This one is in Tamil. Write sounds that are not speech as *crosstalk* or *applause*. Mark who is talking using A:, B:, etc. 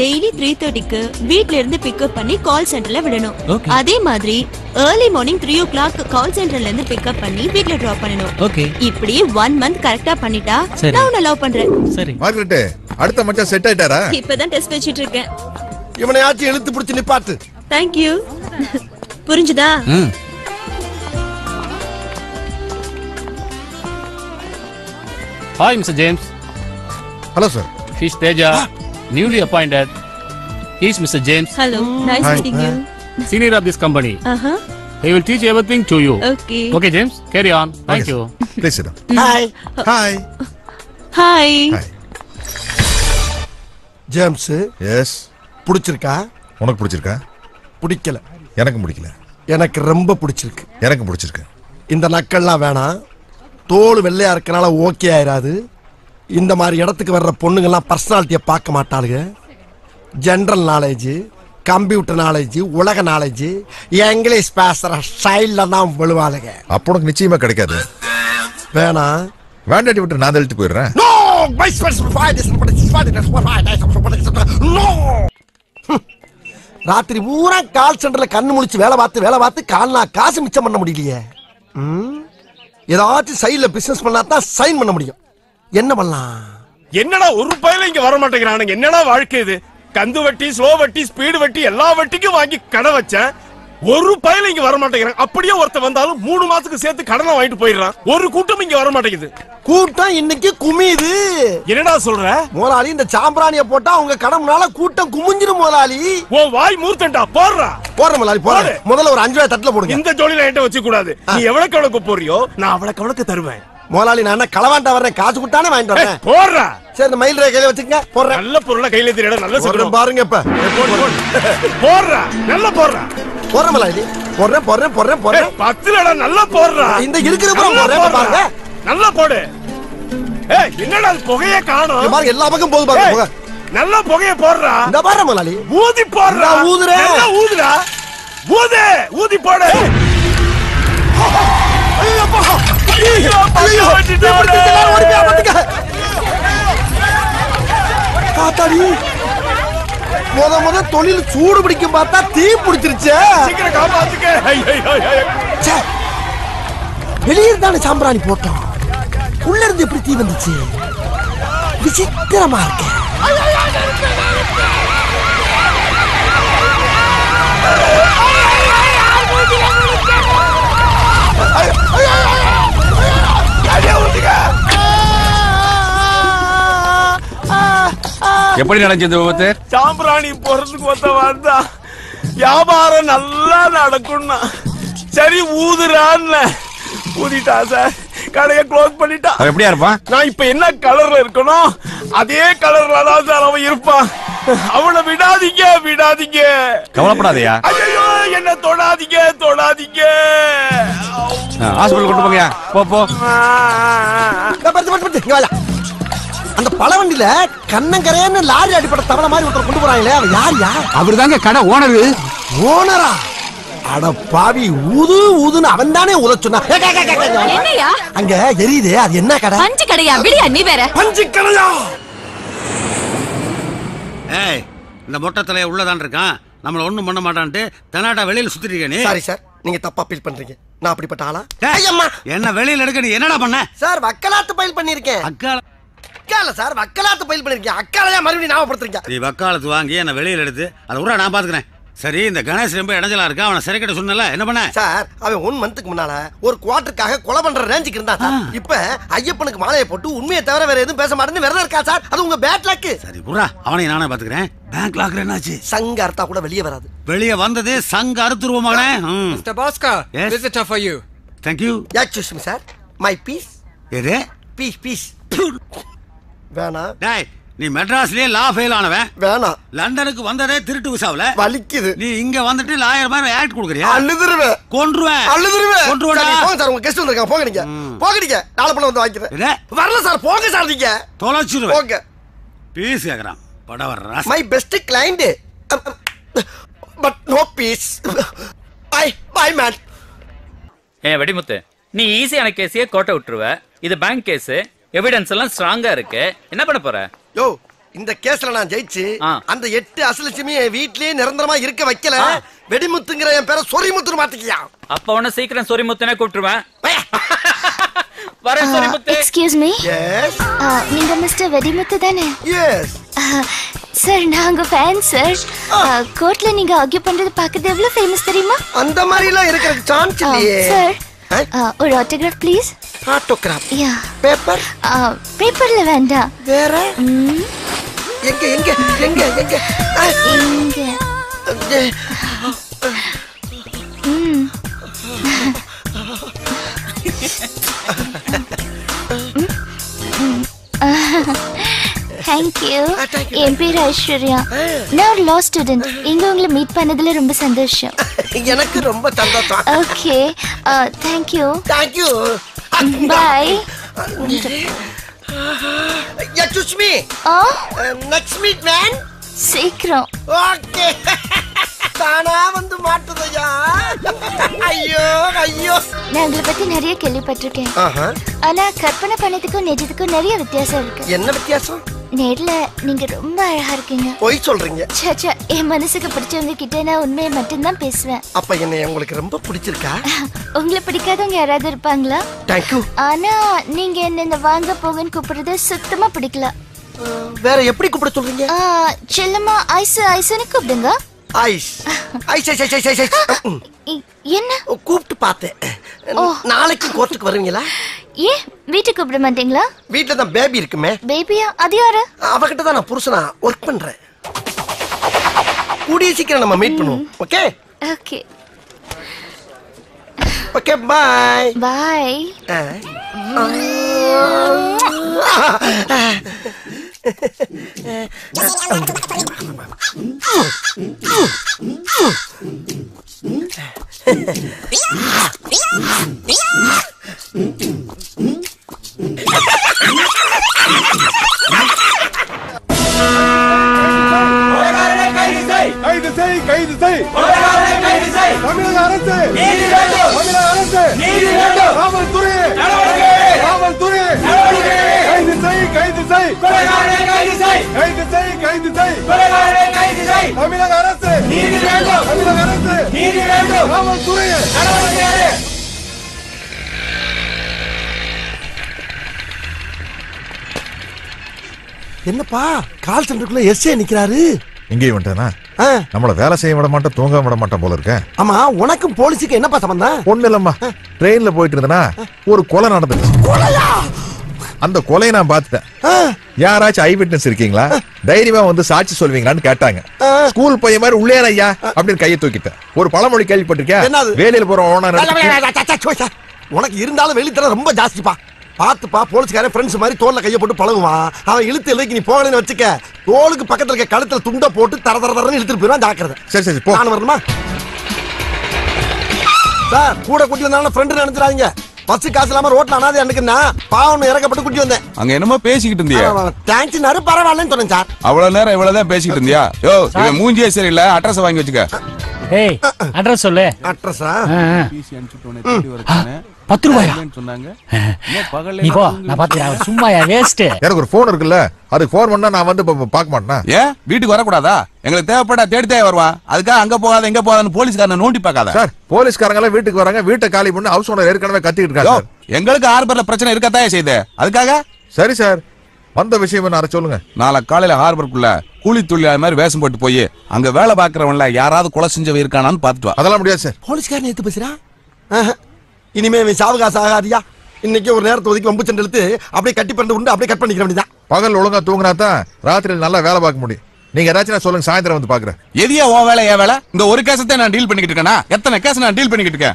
A: டெய்லி த்ரீ தேர்ட்டிக்கு வீட்ல இருந்து பிக்கப் பண்ணி கால் சென்டர்ல விடணும்.
B: Okay.
A: அதே மாதிரி early morning three o'clock call சென்டர்ல இருந்து பிக்கப் பண்ணி வீட்ல டிராப் பண்ணணும்.
B: ஓகே
A: இப்படி ஒன் மந்த் கரெக்டா பண்ணிட்டா
B: சரி.
A: நான் உன்னை லவ் பண்றேன்.
B: சரி.
C: மார்கரெட் அடுத்த மச்சான் செட் ஆயிட்டாரா?
A: இப்பதான் டெஸ்ட் வச்சிட்டு இருக்கேன்.
D: இவனையாச்சும் இழுத்து பிடிச்சு நிப்பாட்டு.
A: தேங்க்யூ புரிஞ்சுதா?
B: ம்.
E: Hi, Mr. James.
C: Hello sir
E: He's Teja, newly appointed. He's Mr. James,
A: hello nice
C: Hi.
A: Meeting you
E: senior of this company.
A: ஆஹா
E: He will teach everything to you.
A: Okay
E: Okay, James, carry on. Thank you.
C: Please இடம்
D: hi
C: hi
A: hi
D: James
C: yes
D: பிடிச்சிருக்கா?
C: உனக்கு பிடிச்சிருக்கா?
D: பிடிக்கல.
C: எனக்கு பிடிக்கல.
D: எனக்கு ரொம்ப பிடிச்சிருக்கு.
C: எனக்கு பிடிச்சிருக்கு.
D: இந்த நக்கள்லாம் வேணாம். தோல் வெள்ளையா இருக்கனால ஓகே ஆயிராது. இந்த மாதிரி இடத்துக்கு வர்ற பொண்ணுங்கெல்லாம் பர்சனாலிட்டியை பார்க்க மாட்டாளுங்க ஜென்ரல் நாலேஜ் கம்ப்யூட்டர் நாலேஜ் உலக நாலேஜ் இங்கிலீஷ் பேசுற ஸ்டைல்ல தான் விழுவாளுங்க
C: அப்போ உனக்கு நிச்சயமா கிடைக்காது.
D: வேணாம்
C: வேண்டாட்டி விட்டு நான் தள்ளிட்டு போயிடுறேன்.
D: ராத்திரி பூரா கால் சென்டர்ல கண்ணு முழிச்சு வேலை பார்த்து வேலை பார்த்து கால்னா காசு மிச்சம் பண்ண முடியலையே? ஏதாச்சும் சைடுல பிசினஸ் பண்ணா தான் சைன் பண்ண முடியும். என்ன பண்ணலாம்?
F: என்னடா ஒரு பயில இங்க வர மாட்டேங்கிறானுங்க. என்னடா வாழ்க்கை இது? கந்து வட்டி ஸ்லோ வட்டி ஸ்பீடு வட்டி எல்லா வட்டிக்கும் வாங்கி கடை வச்சேன். ஒரு பயில இங்க வர மாட்டேங்கிறான். அப்படியே ஒருத்த வந்தாலும் மூணு மாசத்துக்கு சேர்த்து கடனை வாங்கிட்டு போயிடுறான். ஒரு கூட்டம் இங்க வர மாட்டேங்குது.
D: கூட்டம் இன்னைக்கு குமியுது
F: என்னடா சொல்ற?
D: முதலாளி இந்த சாம்பிராணிய போட்டா உங்க கடம்னால கூட்டம் குமிஞ்சிரும் முதலாளி.
F: உன் வாய் மூர்த்தண்டா போடுறா.
D: போற முதலாளி போற. முதல்ல ஒரு அஞ்சு ரூபாய் தட்டுல போடுங்க.
F: இந்த ஜோலியில என்கிட்ட வச்சு கூடாது. நீ எவ்வளவுக்கு எவ்வளவுக்கு போறியோ நான் அவ்வளவுக்கு எவ்வளவுக்கு தருவேன்.
D: முதலாளி நான் களவாண்டா வர்றேன்? காசு கொடுத்தானே வாங்கிட்டு வரேன்
F: போடுறா.
D: சரி இந்த மயில் ரேகையில வச்சுக்கங்க. போடுறேன்.
F: நல்ல பொருளை கையில தெரியல நல்ல சொல்றேன்
D: பாருங்க இப்ப.
F: போடு, போடு. *laughs* போடுறா நல்லா போடுறா.
D: போடுறேன் முதலாளி போடுறேன் போடுறேன் போடுறேன் போடுறேன்.
F: பத்துலடா நல்லா போடுறா.
D: இந்த இருக்கிற போடுறேன்,
F: போடுறா.
D: பாருங்க.
F: நல்லா போடு. ஏய் என்னடா புகைய காணோம்?
D: பாருங்க எல்லா பக்கம் போகுது பாருங்க.
F: நல்லா புகைய போடுறா.
D: இந்த பாரு முதலாளி
F: ஊதி போடுறா.
D: ஊதுறேன்.
F: ஊதுடா. ஊது ஊதி போடு.
D: முத முத தொழில் சூடு பிடிக்கும் பார்த்தா தீ பிடிச்சிருச்சே. வெளியே தானே சாம்பிராணி போட்டோம். உள்ள இருந்து எப்படி தீ வந்துச்சு? விசித்திரமா இருக்கு.
E: எப்படி நடந்துச்சு இந்த விபத்து?
F: சாம்பிராணி போறதுக்கு ஒருத்த வந்தா. வியாபாரம் நல்லா நடக்கும்னா. சரி ஊதுறான்னு ஊதிட்டா சார். கடையை க்ளோஸ் பண்ணிட்டா.
E: எப்படியா இருப்பான்?
F: நான் இப்ப என்ன கலர்ல இருக்கணும் அதே கலர்ல தான் சார் அவன் இருப்பான். அவனை விடாதீங்க விடாதீங்க.
E: கவலைப்படாதயா?
F: ஐயோ என்ன தொடாதீங்க தொடாதீங்க.
E: ஹாஸ்பிட்டல் கொண்டு போங்கயா போ போ.
D: அந்த பழவண்டியில கண்ணங்கரேன்னு லாரி அடிப்பட்ட தவளை மாதிரி ஒருத்தர் கொண்டு போறாங்களே அவன் யார் யார்?
E: அவர் தாங்க கடை ஓனரு.
D: ஓனரா? அட பாவி ஊது ஊதுன்னு அவன் தானே உத சொன்னா.
G: என்னையா?
D: அங்க எரியுதே அது என்ன கடை?
G: பஞ்சு கடையா? விடியா நீ வேற.
D: பஞ்சு கடையா?
H: ஏய் இந்த மொட்டை தலைய உள்ளதான் இருக்கான். நம்மள ஒண்ணும் பண்ண மாட்டான்ட்டு தெனாட்டா வெளியில சுத்திட்டு இருக்க நீ?
D: சாரி சார் நீங்க தப்பா ஃபீல் பண்றீங்க. நான் அப்படிப்பட்ட ஆளா?
H: என்ன வெளியில எடுக்க நீ என்னடா பண்ண?
D: சார் வக்கலாத்து பயில் பண்ணிருக்கேன்
H: அக்கால
D: அக்கால சார் வக்கலாத்து பயில் பண்ணிருக்கேன் அக்கால மறுபடியும் ஞாபகப்படுத்துறீங்க?
H: நீ வக்காலத்து வாங்கி என்ன வெளியில எடுத்து அதை உரா நான் பாத்துக்கிறேன் சரி இந்த கணேஷ் ரொம்ப இடைஞ்சலா இருக்கா? அவனை சிறைக்கிட்ட சொன்னல என்ன பண்ண?
D: சார் அவன் ஒன் மந்த்துக்கு முன்னால ஒரு குவார்டருக்காக கொலை பண்ற ரேஞ்சுக்கு இருந்தான் சார். இப்ப ஐயப்பனுக்கு மாலையை போட்டு உண்மையை தவிர வேற எதுவும் பேச மாட்டேன்னு விரதம் இருக்கா சார்? அது உங்க பேட் லக்கு
H: சரி புறா அவனையும் நானே பாத்துக்கிறேன் பேங்க் லாக்கர் என்னாச்சு?
D: சங்க அர்த்தா கூட வெளியே வராது.
H: வெளியே வந்தது சங்க அறுத்துருவோம் மகனே.
I: Mr. Bhaskar,
H: Yes?
I: visitor for you.
H: Thank you
D: excuse me sir my fees
H: எது?
D: பீஸ் பீஸ் வேணாம்
H: டேய் நீ மெட்ராஸ்லயே லா ஃபெயில் ஆனவன்.
D: வேணாம்
H: லண்டனுக்கு வந்ததே திருட்டு விசாவுல.
D: வலிக்குது.
H: நீ இங்க வந்துட்டு லாயர் மாதிரி ஆக்ட் கொடுக்குறியா?
D: அழுதுருவேன்.
H: கொன்றுவேன்.
D: அழுதுருவேன்.
H: கொன்றுவேடா
D: சரி, போங்க சார் உங்க கெஸ்ட் வந்திருக்காங்க. போங்க நீங்க. போங்க நீங்க. நாளை பண்ண வந்து வாங்கிக்கிறேன்? வரல சார் போங்க சார் நீங்க.
H: தொலைச்சிருவேன்.
D: போங்க.
H: பீஸ் கேக்குறான். படவர்
D: my best client but no fees bye bye man
J: ஏன் வெடிமுத்து. நீ ஈஸியான கேஸையே கோட்டை விட்டுருவ. இது பேங்க் கேஸ் எவிடன்ஸ் எல்லாம் ஸ்ட்ராங்கா இருக்கு. என்ன பண்ண போற?
D: யோ இந்த கேஸ்ல நான் ஜெயிச்சு. அந்த எட்டு அசலட்சுமி என் வீட்லயே நிரந்தரமா இருக்க வைக்கல. வெடிமுத்துங்கிற என் பேரை சொரிமுத்துன்னு மாத்திக்கியா?
J: அப்ப உன்ன சீக்கிரம் சொரிமுத்தனே கூப்பிட்டுருவேன். வரேன் சொரிமுத்து.
B: எக்ஸ்கியூஸ் மீ
D: எஸ்
B: நீங்க மிஸ்டர் வெடிமுத்து தானே?
D: எஸ்
B: சார் நான் உங்க ஃபேன் சார் கோர்ட்ல நீங்க ஆர்கியூ பண்றது பார்க்கறது எவ்வளவு ஃபேமஸ் தெரியுமா?
D: அந்த மாதிரி எல்லாம் இருக்கிற சான்ஸ் இல்லையே.
B: சார்? ஒரு ஆட்டோகிராஃப் ப்ளீஸ்
D: ஆட்டோகிராஃப்
B: யா
D: பேப்பர்
B: பேப்பர்ல வேண்டாம்
D: வேற எங்க எங்க எங்க எங்க
B: ம் தேங்க்யூ. என் பேர் ஐஸ்வர்யா நான் ஒரு லா ஸ்டூடெண்ட் இங்க உங்களை மீட் பண்ணதுல ரொம்ப சந்தோஷம்
D: எனக்கு ரொம்ப சந்தோஷம்.
B: Okay thank you
D: thank you
B: bye
D: excuse me
B: ah
D: next meet man
B: சீக்கிரம்.
D: ஓகே தானா வந்து மாட்டுதையா? ஐயோ ஐயோ.
B: நான் உங்களை பத்தி நிறைய கேள்விப்பட்டிருக்கேன். ஆனா கற்பனை பண்ணதுக்கும் நிஜத்துக்கும் நிறைய வித்தியாசம் இருக்கு.
D: என்ன வித்தியாசம்?
B: நேர்ல நீங்க ரொம்ப அழகா இருக்கீங்க.
D: பொய் சொல்றீங்க.
B: ச்சே, ச்சே, என் மனசுக்கு பிடிச்சவங்க கிட்ட நான் உண்மையை மட்டும்தான் பேசுவேன்.
D: அப்ப என்ன உங்களுக்கு ரொம்ப பிடிச்சிருக்கா? *laughs*
B: உங்களை பிடிக்காதவங்க யாராவது இருப்பாங்களா?
D: தேங்க்யூ
B: ஆனா நீங்க என்ன இந்த வாங்க போங்கன்னு கூப்பிடுறது சுத்தமா பிடிக்கல.
D: வேற எப்படி கூப்பிட சொல்றீங்க?
B: ஆ, செல்லம்மா ஐஸ் ஐஸ்னு கூப்பிடுங்க. *laughs*
D: Ice. Ice Ice Ice Ice
B: என்ன?
D: கூப்பிட்டு பார்த்தேன். நாளைக்கு கோர்ட்டுக்கு வருவீங்களா?
B: ஏன்? வீட்டுக்கு கூப்பிட மாட்டீங்களா?
D: வீட்டுல தான் பேபி இருக்குமே.
B: பேபியா அது யாரு?
D: அவகிட்ட தான் நான் புருஷனா ஒர்க் பண்றேன். கூடிய சீக்கிரம் நம்ம மீட் பண்ணுவோம். Okay
B: okay
D: okay bye
B: bye
D: என்னப்பா? கால் சென்டருக்குள்ள எஸ்ஏ நிக்கிறாரு.
C: இங்கேயும் வந்துட்டானா? நம்மள வேலை செய்ய விட மாட்டேன் தூங்க விட மாட்டேன் போல இருக்கேன்
D: ஆமா உனக்கும் போலீஸுக்கு என்னப்பா சம்பந்தம்?
C: ஒண்ணு இல்லம்மா. ட்ரெயின்ல போயிட்டு இருந்தனா ஒரு கொலை நடந்துச்சு. அந்த கொலையை நான் பார்த்துட்டேன். யாராச்சும் ஐ விட்னஸ் இருக்கீங்களா தைரியமா வந்து சாட்சி சொல்வீங்களான்னு கேட்டாங்க. ஸ்கூல் பையன் மாதிரி உள்ளே ஐயா அப்படின்னு கையை தூக்கிட்டேன். ஒரு பழமொழி கேள்விப்பட்டிருக்கேன்? வேலையில போற ஓனர்
D: உனக்கு இருந்தாலும் வெளித்தர ரொம்ப ஜாஸ்திப்பா. பாத்துப்பா போலீஸ்காரன் ஃப்ரெண்ட்ஸ் மாதிரி தோல்ல கைய போட்டு பழகுவான். அவன் இழுத்து இழுக்கு நீ போகலன்னு வச்சுக்க. தோலுக்கு பக்கத்துல இருக்க கழுத்துல துண்டை போட்டு தர தர தரன்னு இழுத்துட்டு போயிடுவான் ஜாக்கிரதை.
C: சரி சரி போ.
D: நான் வரணுமா? சார் கூட கூட்டி வந்தாலும் ஃப்ரெண்டு நினைச்சிடாதீங்க. பஸ் காசு இல்லாம ரோட்ல அனாதை அன்னைக்குன்னா பாவம் இறக்கப்பட்டு கூட்டி வந்தேன்.
G: அங்க என்னமோ பேசிக்கிட்டு இருந்தியா?
D: தேங்க்ஸ்னாரு பரவாயில்லன்னு சொன்னேன் சார்.
G: அவ்வளவு நேரம் இவ்வளவுதான் பேசிக்கிட்டு இருந்தியா? யோ இவன் மூஞ்சியே சரியில்லை அட்ரஸ் வாங்கி வச்சுக்க.
I: ஏய் அட்ரஸ் சொல்லு.
D: அட்ரஸா.
I: பத்து ரூபாயா?
G: சொன்னாங்க.
I: நீ போ நான் பாத்துக்கிறேன் சும்மாயா வேஸ்ட்
C: எனக்கு ஒரு போன் இருக்குல்ல. அதுக்கு போன் பண்ணா நான் வந்து பார்க்க மாட்டேனா?
G: ஏன்? வீட்டுக்கு வரக்கூடாதா? எங்களுக்கு தேவைப்பட்டா தேடி தேவை வருவான். அதுக்காக அங்க போகாத எங்க போகாதன்னு போலீஸ்காரனை நோண்டி பார்க்காத.
C: சார் போலீஸ்காரங்க எல்லாம் வீட்டுக்கு வராங்க. வீட்டை காலி பண்ணி. ஹவுஸ் ஓனர் ஏற்கனவே கத்திட்டு இருக்காங்க.
G: எங்களுக்கு ஹார்பர்ல பிரச்சனை இருக்கத்தாயே செய்யுது. அதுக்காக?
C: சரி சார். வந்த விஷயம் என்ன சொல்லுங்க.
G: நாளை காலையில ஹார்பருக்குள்ள கூலி தொழிலாளி மாதிரி வேஷம் போட்டு போய் அங்க வேலை பாக்குறவன்ல யாராவது கொலை செஞ்சவன் இருக்கானான்னு பாத்துட்டு வா.
C: அதெல்லாம் முடியாது சார்.
D: போலீஸ்காரன் எடுத்து பேசுறான்? ஆஹா. இனிமே இவன் சாவகாசம் ஆகாதியா? இன்னைக்கு ஒரு நேரத்தை ஒதுக்கி வம்பு சண்டை இழுத்து அப்படியே கட்டி பண்ணி உண்டு அப்படியே கட் பண்ணிக்கிற வேண்டியதான்
C: பகல் ஒழுங்கா தூங்கினா தான் ராத்திரியில் நல்லா வேலை பார்க்க முடியும். நீங்க ஏதாச்சும் சொல்லுங்க சாயந்தரம் வந்து பாக்குறேன்
G: எதியா உன் வேலை என் வேலை? இந்த ஒரு கேசத்தை நான் டீல் பண்ணிக்கிட்டு இருக்கேனா? எத்தனை கேஸ் நான் டீல் பண்ணிக்கிட்டு இருக்கேன்?